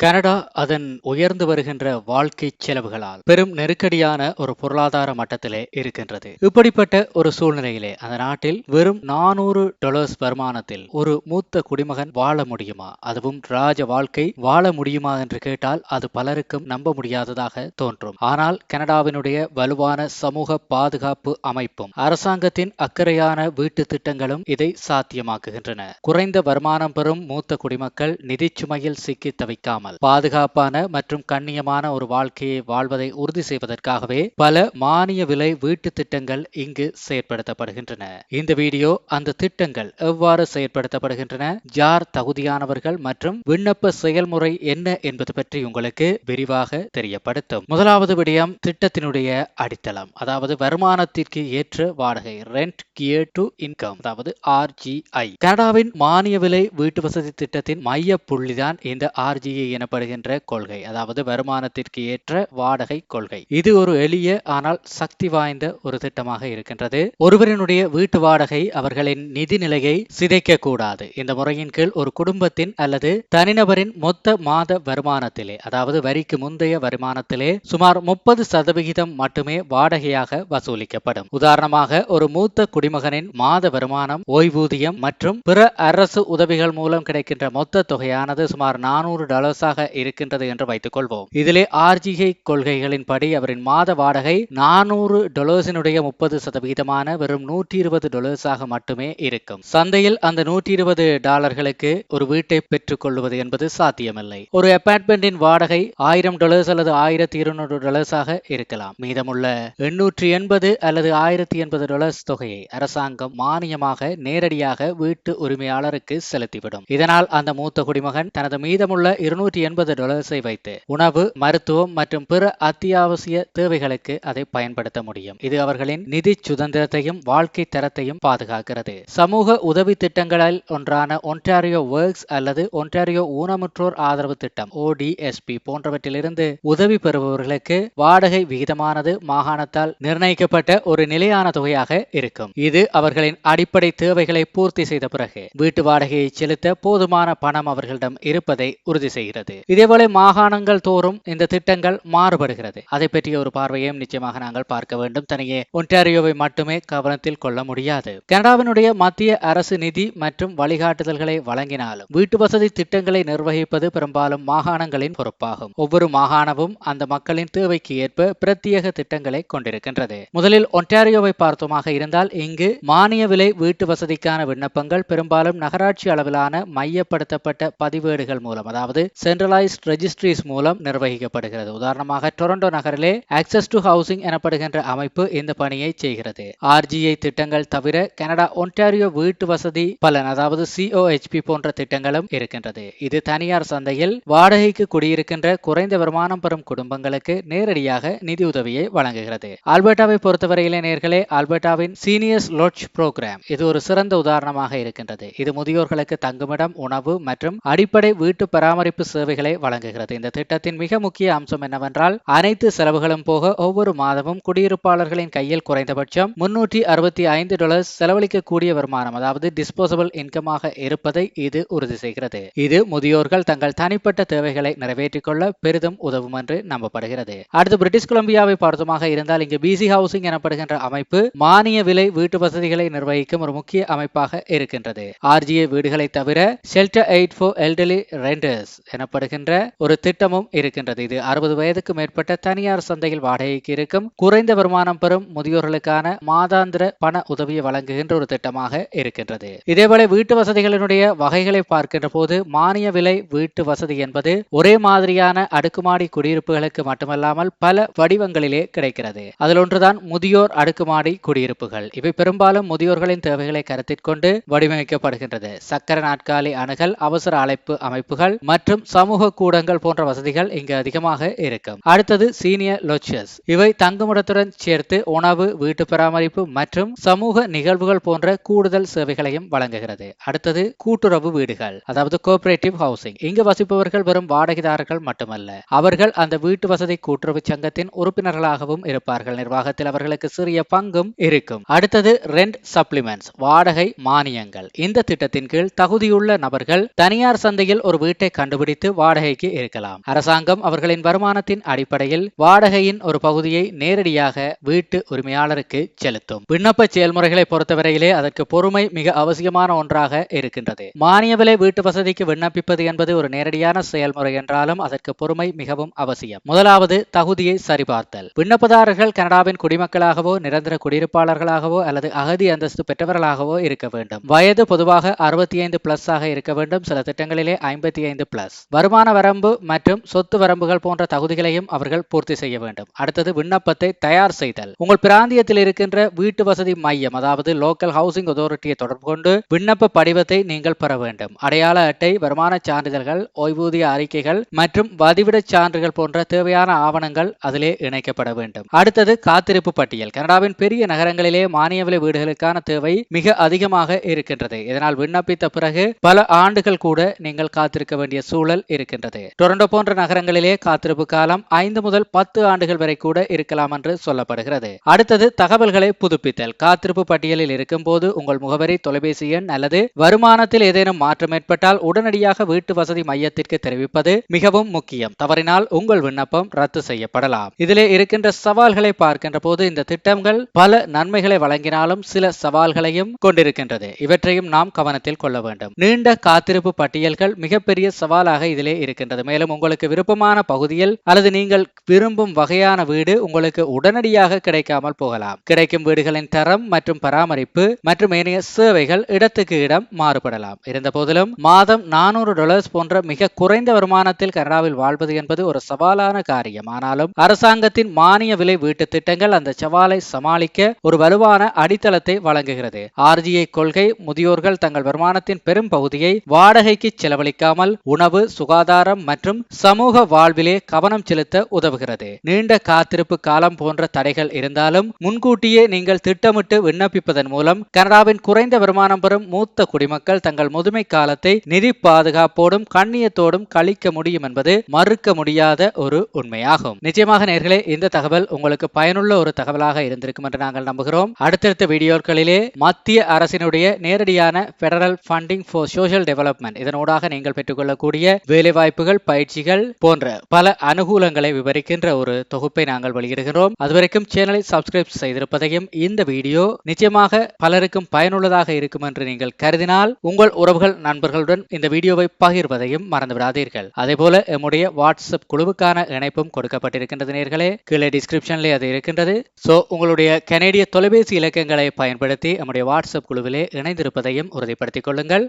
Canada அதன் உயர்ந்து வருகின்ற வாழ்க்கை செலவுகளால் பெரும் நெருக்கடியான ஒரு பொருளாதார மட்டத்திலே இருக்கின்றது. இப்படிப்பட்ட ஒரு சூழ்நிலையிலே அந்த நாட்டில் வெறும் நானூறு டாலர்ஸ் வருமானத்தில் ஒரு மூத்த குடிமகன் வாழ முடியுமா? அதுவும் ராஜ வாழ்க்கை வாழ முடியுமா என்று கேட்டால் அது பலருக்கும் நம்ப முடியாததாக தோன்றும். ஆனால் கனடாவினுடைய வலுவான சமூக பாதுகாப்பு அமைப்பும் அரசாங்கத்தின் அக்கறையான வீட்டு திட்டங்களும் இதை சாத்தியமாக்குகின்றன. குறைந்த வருமானம் பெறும் மூத்த குடிமக்கள் நிதிச்சுமையில் சிக்கி தவிக்காமல் பாதுகாப்பான மற்றும் கண்ணியமான ஒரு வாழ்க்கையை வாழ்வதை உறுதி செய்வதற்காகவே பல மானிய விலை வீட்டு திட்டங்கள் இங்கு செயற்படுத்தப்படுகின்றன. இந்த வீடியோ அந்த திட்டங்கள் எவ்வாறு செயற்படுத்தப்படுகின்றன யார் தகுதியானவர்கள் மற்றும் விண்ணப்ப செயல்முறை என்ன என்பது பற்றி உங்களுக்கு விரிவாக தெரியப்படுத்தும். முதலாவது விடயம் திட்டத்தினுடைய அடித்தளம் அதாவது வருமானத்திற்கு ஏற்ற வாடகை ரெண்ட் கியர் டு இன்கம் அதாவது ஆர்ஜிஐ கனடாவின் மானிய விலை வீட்டு வசதி திட்டத்தின் மைய புள்ளிதான் இந்த ஆர்ஜிஐ எனப்படுகின்ற கொள்கை அதாவது வருமானத்திற்கு ஏற்ற வாடகை கொள்கை. இது ஒரு எளிய ஆனால் சக்தி வாய்ந்த ஒரு திட்டமாக இருக்கின்றது. ஒருவரினுடைய வீட்டு வாடகை அவர்களின் நிதி நிலையை சிதைக்க கூடாது இந்த முறையின் கீழ் ஒரு குடும்பத்தின் அல்லது தனிநபரின் மொத்த மாத வருமானத்திலே அதாவது வரிக்கு முந்தைய வருமானத்திலே சுமார் முப்பது சதவிகிதம் மட்டுமே வாடகையாக வசூலிக்கப்படும். உதாரணமாக ஒரு மூத்த குடிமகனின் மாத வருமானம் ஓய்வூதியம் மற்றும் பிற அரசு உதவிகள் மூலம் கிடைக்கின்ற மொத்த தொகையானது சுமார் நானூறு டாலர்ஸாக இருக்கின்றது என்று வைத்துக் கொள்வோம் இதிலே ஆர்ஜிஐ கொள்கைகளின்படி அவரின் மாத வாடகை நானூறு டொலர்ஸினுடைய முப்பது சதவிகிதமான வெறும் நூற்றி இருபது டொலர்ஸாக மட்டுமே இருக்கும். சந்தையில் அந்த நூற்றி இருபது டாலர்களுக்கு ஒரு வீட்டை பெற்றுக் கொள்வது என்பது சாத்தியமில்லை. ஒரு அபார்ட்மெண்டின் வாடகை ஆயிரம் டொலர்ஸ் அல்லது ஆயிரத்தி இருநூறு டொலர்ஸாக இருக்கலாம். மீதமுள்ள எண்ணூற்றி எண்பது அல்லது ஆயிரத்தி எண்பது டொலர்ஸ் தொகையை அரசாங்கம் மானியமாக நேரடியாக வீட்டு உரிமையாளருக்கு செலுத்திவிடும். இதனால் அந்த மூத்த குடிமகன் தனது மீதமுள்ள இருநூற்றி எண்பது டாலர்ஸை வைத்து உணவு மருத்துவம் மற்றும் பிற அத்தியாவசிய தேவைகளுக்கு அதை பயன்படுத்த முடியும். இது அவர்களின் நிதி சுதந்திரத்தையும் வாழ்க்கை தரத்தையும் பாதுகாக்கிறது. சமூக உதவி திட்டங்களில் ஒன்றான ஒன்டாரியோ ஒர்க்ஸ் அல்லது ஒன்டாரியோ ஊனமுற்றோர் ஆதரவு திட்டம் ஓடிஎஸ்பி போன்றவற்றிலிருந்து உதவி பெறுபவர்களுக்கு வாடகை விகிதமானது மாகாணத்தால் நிர்ணயிக்கப்பட்ட ஒரு நிலையான தொகையாக இருக்கும். இது அவர்களின் அடிப்படை தேவைகளை பூர்த்தி செய்த பிறகு வீட்டு வாடகையை செலுத்த போதுமான பணம் அவர்களிடம் இருப்பதை உறுதி செய்கிறது. இதேபோல மாகாணங்கள் தோறும் இந்த திட்டங்கள் மாறுபடுகிறது. அதை பற்றிய ஒரு பார்வையையும் நிச்சயமாக நாங்கள் பார்க்க வேண்டும். தனியே ஒன்டாரியோவை மட்டுமே கவனத்தில் கொள்ள முடியாது. கனடாவினுடைய மத்திய அரசு நிதி மற்றும் வழிகாட்டுதல்களை வழங்கினாலும் வீட்டு வசதி திட்டங்களை நிர்வகிப்பது பெரும்பாலும் மாகாணங்களின் பொறுப்பாகும். ஒவ்வொரு மாகாணமும் அந்த மக்களின் தேவைக்கு ஏற்ப பிரத்யேக திட்டங்களை கொண்டிருக்கின்றது. முதலில் ஒன்டாரியோவை பார்த்தோமாக இருந்தால் இங்கு மானிய விலை வீட்டு வசதிக்கான விண்ணப்பங்கள் பெரும்பாலும் நகராட்சி அளவிலான மையப்படுத்தப்பட்ட பதிவேடுகள் மூலம் அதாவது சென்ட்ரல் சென்ட்ரலைஸ்ட் ரெஜிஸ்ட்ரிஸ் மூலம் நிர்வகிக்கப்படுகிறது. உதாரணமாக டொரண்டோ நகரிலே ஆக்சஸ் டு ஹவுசிங் எனப்படுகின்ற அமைப்பு இந்த பணியை செய்கிறது. ஆர்ஜிஐ திட்டங்கள் தவிர கனடா ஒன்டாரியோ வீட்டு வசதி பலன் அதாவது சிஓஹெச்பி போன்ற திட்டங்களும் இருக்கின்றது. இது தனியார் சந்தையில் வாடகைக்கு குடியிருக்கின்ற குறைந்த வருமானம் பெறும் குடும்பங்களுக்கு நேரடியாக நிதியுதவியை வழங்குகிறது. ஆல்பர்டாவை பொறுத்தவரையிலே நேர்களே ஆல்பர்டாவின் சீனியர்ஸ் லோட்ஜ் புரோகிராம் இது ஒரு சிறந்த உதாரணமாக இருக்கின்றது. இது முதியோர்களுக்கு தங்குமிடம் உணவு மற்றும் அடிப்படை வீட்டு பராமரிப்பு சேவை சேவைகளை வழங்குகிறது. இந்த திட்டத்தின் மிக முக்கிய அம்சம் என்னவென்றால் அனைத்து செலவுகளும் போக ஒவ்வொரு மாதமும் குடியிருப்பாளர்களின் கையில் குறைந்தபட்சம் முன்னூற்றி அறுபத்தி ஐந்து டாலர்ஸ் செலவழிக்கக்கூடிய வருமானம் அதாவது டிஸ்போசபிள் இன்கமாக இருப்பதை இது உறுதி செய்கிறது. இது முதியோர்கள் தங்கள் தனிப்பட்ட தேவைகளை நிறைவேற்றிக் கொள்ள பெரிதும் உதவும் என்று நம்பப்படுகிறது. அடுத்து பிரிட்டிஷ் கொலம்பியாவை பார்த்தமாக இருந்தால் இங்கு பிசி ஹவுசிங் எனப்படுகின்ற அமைப்பு மானிய விலை வீட்டு வசதிகளை நிர்வகிக்கும் ஒரு முக்கிய அமைப்பாக இருக்கின்றது. ஆர்ஜிஏ வீடுகளை தவிர shelter aid for elderly renters எனப்படுகின்ற ஒரு திட்டமும் இருக்கின்றது. இது அறுபது வயதுக்கு மேற்பட்ட தனியார் சந்தையில் வாடகைக்கு இருக்கும் குறைந்த வருமானம் பெறும் முதியோர்களுக்கான மாதாந்திர பண உதவியை வழங்குகின்ற ஒரு திட்டமாக இருக்கின்றது. இதேபோல வீட்டு வசதிகளினுடைய வகைகளை பார்க்கின்ற போது மானிய விலை வீட்டு வசதி என்பது ஒரே மாதிரியான அடுக்குமாடி குடியிருப்புகளுக்கு மட்டுமல்லாமல் பல வடிவங்களிலே கிடைக்கிறது. அதில் ஒன்றுதான் முதியோர் அடுக்குமாடி குடியிருப்புகள். இவை பெரும்பாலும் முதியோர்களின் தேவைகளை கருத்தில் கொண்டு வடிவமைக்கப்படுகின்றது. சக்கர நாட்காலி அணுகல் அவசர அழைப்பு அமைப்புகள் மற்றும் சமூக கூடங்கள் போன்ற வசதிகள் இங்கு அதிகமாக இருக்கும். அடுத்தது சீனியர் லொச்சஸ் இவை தங்குமிடத்துடன் சேர்த்து உணவு வீட்டு பராமரிப்பு மற்றும் சமூக நிகழ்வுகள் போன்ற கூடுதல் சேவைகளையும் வழங்குகிறது. அடுத்தது கூட்டுறவு வீடுகள் அதாவது கோஆபரேட்டிவ் ஹவுசிங் இங்கு வசிப்பவர்கள் வெறும் வாடகைதாரர்கள் மட்டுமல்ல அவர்கள் அந்த வீட்டு வசதி கூட்டுறவு சங்கத்தின் உறுப்பினர்களாகவும் இருப்பார்கள். நிர்வாகத்தில் அவர்களுக்கு சிறிய பங்கும் இருக்கும். அடுத்தது ரெண்ட் சப்ளிமெண்ட்ஸ் வாடகை மானியங்கள். இந்த திட்டத்தின் கீழ் தகுதியுள்ள நபர்கள் தனியார் சந்தையில் ஒரு வீட்டை கண்டுபிடித்து வைத்து வாடகைக்கு இருக்கலாம் அரசாங்கம் அவர்களின் வருமானத்தின் அடிப்படையில் வாடகையின் ஒரு பகுதியை நேரடியாக வீட்டு உரிமையாளருக்கு செலுத்தும். விண்ணப்ப செயல்முறைகளை பொறுத்தவரையிலே அதற்கு பொறுமை மிக அவசியமான ஒன்றாக இருக்கின்றது. மானிய விலை வீட்டு வசதிக்கு விண்ணப்பிப்பது என்பது ஒரு நேரடியான செயல்முறை என்றாலும் அதற்கு பொறுமை மிகவும் அவசியம். முதலாவது தகுதியை சரிபார்த்தல். விண்ணப்பதாரர்கள் கனடாவின் குடிமக்களாகவோ நிரந்தர குடியிருப்பாளர்களாகவோ அல்லது அகதி அந்தஸ்து பெற்றவர்களாகவோ இருக்க வேண்டும். வயது பொதுவாக அறுபத்தி ஐந்து பிளஸ் ஆக இருக்க வேண்டும். சில திட்டங்களிலே ஐம்பத்தி ஐந்து பிளஸ் வருமான வரம்பு மற்றும் சொத்து வரம்புகள் போன்ற தகுதிகளையும் அவர்கள் பூர்த்தி செய்ய வேண்டும். அடுத்தது விண்ணப்பத்தை தயார் செய்தல். உங்கள் பிராந்தியத்தில் இருக்கின்ற வீட்டு வசதி மையம் அதாவது லோக்கல் ஹவுசிங் அத்தாரிட்டியை தொடர்பு கொண்டு விண்ணப்ப படிவத்தை நீங்கள் பெற வேண்டும். அடையாள அட்டை வருமான சான்றிதழ்கள் ஓய்வூதிய அறிக்கைகள் மற்றும் வதிவிடச் சான்றுகள் போன்ற தேவையான ஆவணங்கள் அதிலே இணைக்கப்பட வேண்டும். அடுத்தது காத்திருப்பு பட்டியல். கனடாவின் பெரிய நகரங்களிலே மானிய விலை வீடுகளுக்கான தேவை மிக அதிகமாக இருக்கின்றது. இதனால் விண்ணப்பித்த பிறகு பல ஆண்டுகள் கூட நீங்கள் காத்திருக்க வேண்டிய சூழல் இருக்கின்றது. டொரண்டோ போன்ற நகரங்களிலே காத்திருப்பு காலம் ஐந்து முதல் பத்து ஆண்டுகள் வரை கூட இருக்கலாம் என்று சொல்லப்படுகிறது. அடுத்தது தகவல்களை புதுப்பித்தல். காத்திருப்பு பட்டியலில் இருக்கும் போது உங்கள் முகவரி தொலைபேசி எண் அல்லது வருமானத்தில் ஏதேனும் மாற்றம் ஏற்பட்டால் உடனடியாக வீட்டு வசதி மையத்திற்கு தெரிவிப்பது மிகவும் முக்கியம். தவறினால் உங்கள் விண்ணப்பம் ரத்து செய்யப்படலாம். இதிலே இருக்கின்ற சவால்களை பார்க்கின்ற போது இந்த திட்டங்கள் பல நன்மைகளை வழங்கினாலும் சில சவால்களையும் கொண்டிருக்கின்றது. இவற்றையும் நாம் கவனத்தில் கொள்ள வேண்டும். நீண்ட காத்திருப்பு பட்டியல்கள் மிகப்பெரிய சவாலாக இதிலே இருக்கின்றது. மேலும் உங்களுக்கு விருப்பமான பகுதியில் அல்லது நீங்கள் விரும்பும் வகையான வீடு உங்களுக்கு உடனடியாக கிடைக்காமல் போகலாம். கிடைக்கும் வீடுகளின் தரம் மற்றும் பராமரிப்பு மற்றும் ஏனைய சேவைகள் இடத்துக்கு இடம் மாறுபடலாம். இருந்த போதிலும் மாதம் நானூறு டாலர்ஸ் போன்ற மிக குறைந்த வருமானத்தில் கனடாவில் வாழ்வது என்பது ஒரு சவாலான காரியம். ஆனாலும் அரசாங்கத்தின் மானிய விலை வீட்டு திட்டங்கள் அந்த சவாலை சமாளிக்க ஒரு வலுவான அடித்தளத்தை வழங்குகிறது. ஆர்ஜிஐ கொள்கை முதியோர்கள் தங்கள் வருமானத்தின் பெரும் பகுதியை வாடகைக்கு செலவழிக்காமல் உணவு சுகாதாரம் மற்றும் சமூக வாழ்விலே கவனம் செலுத்த உதவுகிறது. நீண்ட காத்திருப்பு காலம் போன்ற தடைகள் இருந்தாலும் முன்கூட்டியே நீங்கள் திட்டமிட்டு விண்ணப்பிப்பதன் மூலம் கனடாவின் குறைந்த வருமானம் பெறும் மூத்த குடிமக்கள் தங்கள் முதுமை காலத்தை நிதி பாதுகாப்போடும் கண்ணியத்தோடும் கழிக்க முடியும் என்பது மறுக்க முடியாத ஒரு உண்மையாகும். நிச்சயமாக நேர்களே இந்த தகவல் உங்களுக்கு பயனுள்ள ஒரு தகவலாக இருந்திருக்கும் என்று நாங்கள் நம்புகிறோம். அடுத்தடுத்த வீடியோக்களிலே மத்திய அரசினுடைய நேரடியான federal funding for social development இதனூடாக நீங்கள் பெற்றுக்கொள்ளக்கூடிய வேலைவாய்ப்புகள் பயிற்சிகள் போன்ற பல அனுகூலங்களை விவரிக்கின்ற ஒரு தொகுப்பை நாங்கள் வெளியிடுகிறோம் அதுவரைக்கும் சேனலை சப்ஸ்கிரைப் செய்திருப்பதையும் இந்த வீடியோ நிச்சயமாக பலருக்கும் பயனுள்ளதாக இருக்கும் என்று நீங்கள் கருதினால் உங்கள் உறவுகள் நண்பர்களுடன் இந்த வீடியோவை பகிர்வதையும் மறந்துவிடாதீர்கள். அதேபோல எம்முடைய வாட்ஸ்அப் குழுவுக்கான இணைப்பும் கொடுக்கப்பட்டிருக்கின்றது நேர்களே. கீழே டிஸ்கிரிப்ஷன்ல அது இருக்கின்றது. சோ உங்களுடைய கனேடிய தொலைபேசி இலக்கங்களை பயன்படுத்தி நம்முடைய வாட்ஸ்அப் குழுவிலே இணைந்திருப்பதையும் உறுதிப்படுத்திக் கொள்ளுங்கள்.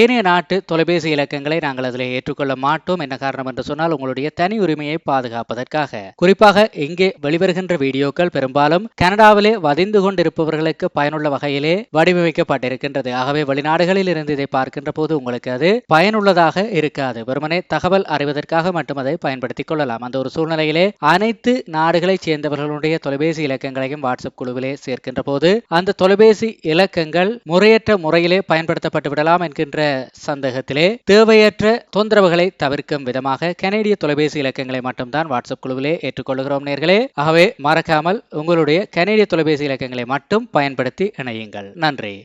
ஏனைய நாட்டு தொலைபேசி இலக்கங்களை நாங்கள் அதில் ஏற்றுக்கொள்ள ஏற்றுக்கொள்ள மாட்டோம் என்ன காரணம் என்று சொன்னால் உங்களுடைய தனி உரிமையை பாதுகாப்பதற்காக. குறிப்பாக இங்கே வெளிவருகின்ற வீடியோக்கள் பெரும்பாலும் கனடாவிலே வதிந்து கொண்டிருப்பவர்களுக்கு பயனுள்ள வகையிலே வடிவமைக்கப்பட்டிருக்கின்றது. ஆகவே வெளிநாடுகளில் இருந்து இதை பார்க்கின்ற போது உங்களுக்கு அது பயனுள்ளதாக இருக்காது. வெறுமனே தகவல் அறிவதற்காக மட்டும் அதை பயன்படுத்திக் கொள்ளலாம். அந்த ஒரு சூழ்நிலையிலே அனைத்து நாடுகளைச் சேர்ந்தவர்களுடைய தொலைபேசி இலக்கங்களையும் வாட்ஸ்அப் குழுவிலே சேர்க்கின்ற போது அந்த தொலைபேசி இலக்கங்கள் முறையற்ற முறையிலே பயன்படுத்தப்பட்டு விடலாம் என்கின்ற சந்தேகத்திலே தேவையற்ற தொந்தரவுகள் தவிர்க்கும் விதமாக கனேடிய தொலைபேசி இலக்கங்களை மட்டும்தான் வாட்ஸ்அப் குழுவிலே ஏற்றுக்கொள்கிறோம் நேர்களே. ஆகவே மறக்காமல் உங்களுடைய கனேடிய தொலைபேசி இலக்கங்களை மட்டும் பயன்படுத்தி இணையுங்கள். நன்றி.